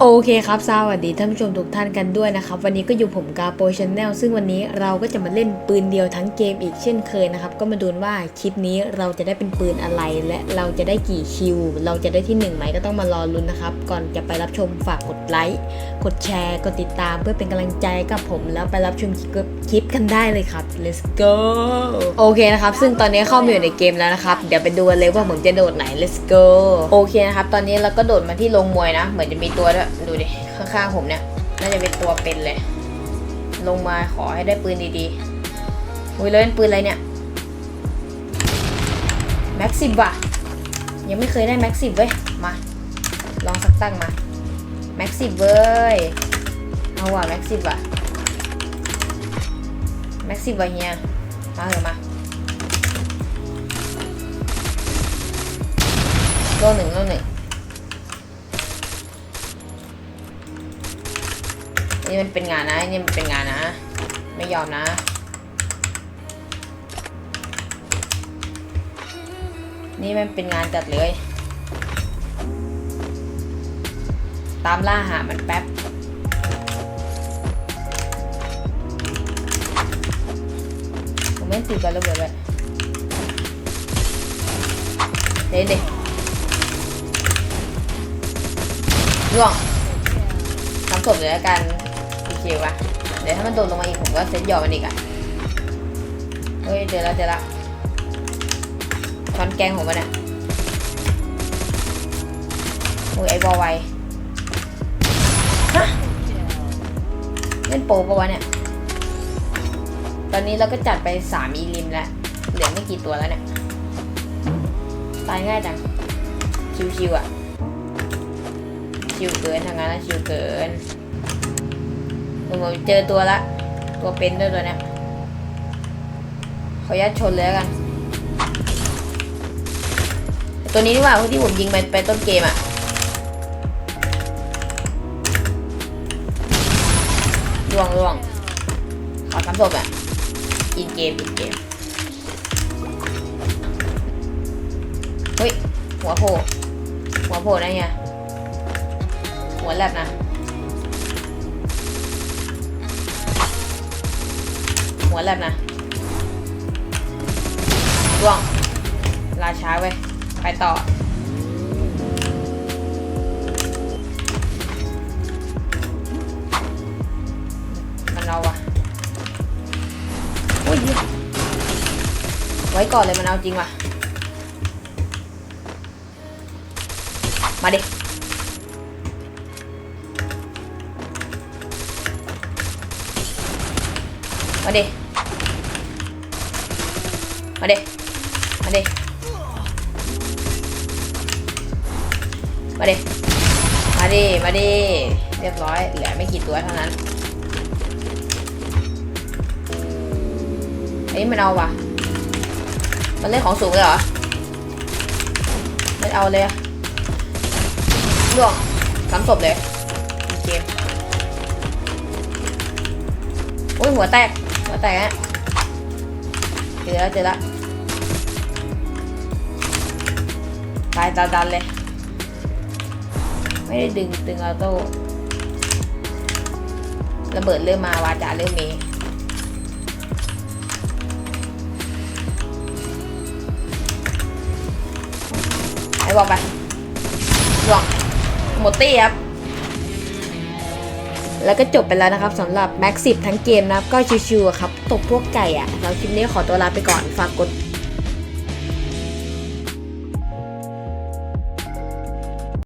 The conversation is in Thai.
โอเคครับ สวัสดีท่านผู้ชมทุกท่านกันด้วยนะครับ วันนี้ก็อยู่ผมกาโปชแนลซึ่งวันนี้เราก็จะมาเล่นปืนเดียวทั้งเกมอีกเช่นเคยนะครับ ก็มาดูว่าคลิปนี้เราจะได้เป็นปืนอะไร และเราจะได้กี่คิว เราจะได้ที่หนึ่งไหมก็ต้องมารอลุ้นนะครับ ก่อนจะไปรับชมฝากกดไลค์กดแชร์กดติดตามเพื่อเป็นกำลังใจกับผม แล้วไปรับชมคลิปกันได้เลยครับ let's go โอเคนะครับ ซึ่งตอนนี้เข้ามาอยู่ในเกมแล้วนะครับเดี๋ยวไปดูกันเลยว่าผมจะโดดไหน let's go โอเคนะครับตอนนี้เราก็โดดมาที่โรงมวยนะ เหมือนจะมีตัวด้วยดูดิ ข้างๆผมเนี่ย น่าจะเป็นตัวเป็นเลย ลงมาขอให้ได้ปืนดีๆอุ้ยแล้วเป็นปืนอะไรเนี่ย แม็กซิบว่ะ ยังไม่เคยได้แม็กซิบเว้ย มา ลองสักตั้งมา แม็กซิบเว้ย เอาว่ะแม็กซิบว่ะ แม็กซิบว่ะเฮีย มาเถอะมาโลหนึ่งโลหนึ่ง นี่มันเป็นงานนะนี่มันเป็นงานนะ ไม่ยอมนะ นี่มันเป็นงานจัดเลย ตามล่าหามันแป๊บผมไม่ติดกันระเบิดเลยเด็ดเด็ดล่วงทำศพเลยแล้วกัน ชิวๆวะเดี๋ยวถ้ามันโดนลงมาอีกผมก็เซ็ตหยอมันอีกอะเฮ้ยเจอแล้วเจอแล้วช้อนแกงผมมันอะโอ้ยไอ้บอลไวฮะเล่นโปปะวะเนี่ย ตอนนี้เราก็จัดไปสามอีลิมแล้ว เหลือไม่กี่ตัวแล้วเนี่ย ตายง่ายจัง ชิวๆอะชิวเกินทางนั้นชิวเกิน ผมเจอตัวละ ตัวเป็นด้วยตัวเนี้ยขออนุญาตชนเลยกัน ตัวนี้นี่หว่าที่ผมยิงไปไปต้นเกมอะล่วงล่วงขอทำศพอะอินเกมอินเกมเฮ้ยหัวโผล่หัวโผล่ได้ไงหัวแลบนะ หัวแลบนะร่วงราช้าเว้ย ไปต่อ มันเอาวะอุ้ยไว้ก่อนเลยมันเอาจริงว่ะ มาดิมาดิ มาดิมาดิมาดิมาดิมาดิเรียบร้อย เหลือไม่กี่ตัวเท่านั้นอันนี้มันเอาว่ะมันเล่นของสูงเลยเหรอไม่เอาเลยอะล่วงซ้ำศพเลยเกมโอ้ยหัวแตก หัวแตกฮะเจอแล้วเจอแล้ว ตายตาดันเลย ไม่ได้ดึงดึงออโต้ระเบิดเริ่มมาวาจาเริ่มมีไอ้บอกไปล่วงหมดตี้ครับ แล้วก็จบไปแล้วนะครับสำหรับแม็กซิทั้งเกมนะครับ ก็ชิวๆครับตบพวกไก่อะแล้วคลิปนี้ขอตัวลาไปก่อน ฝากกด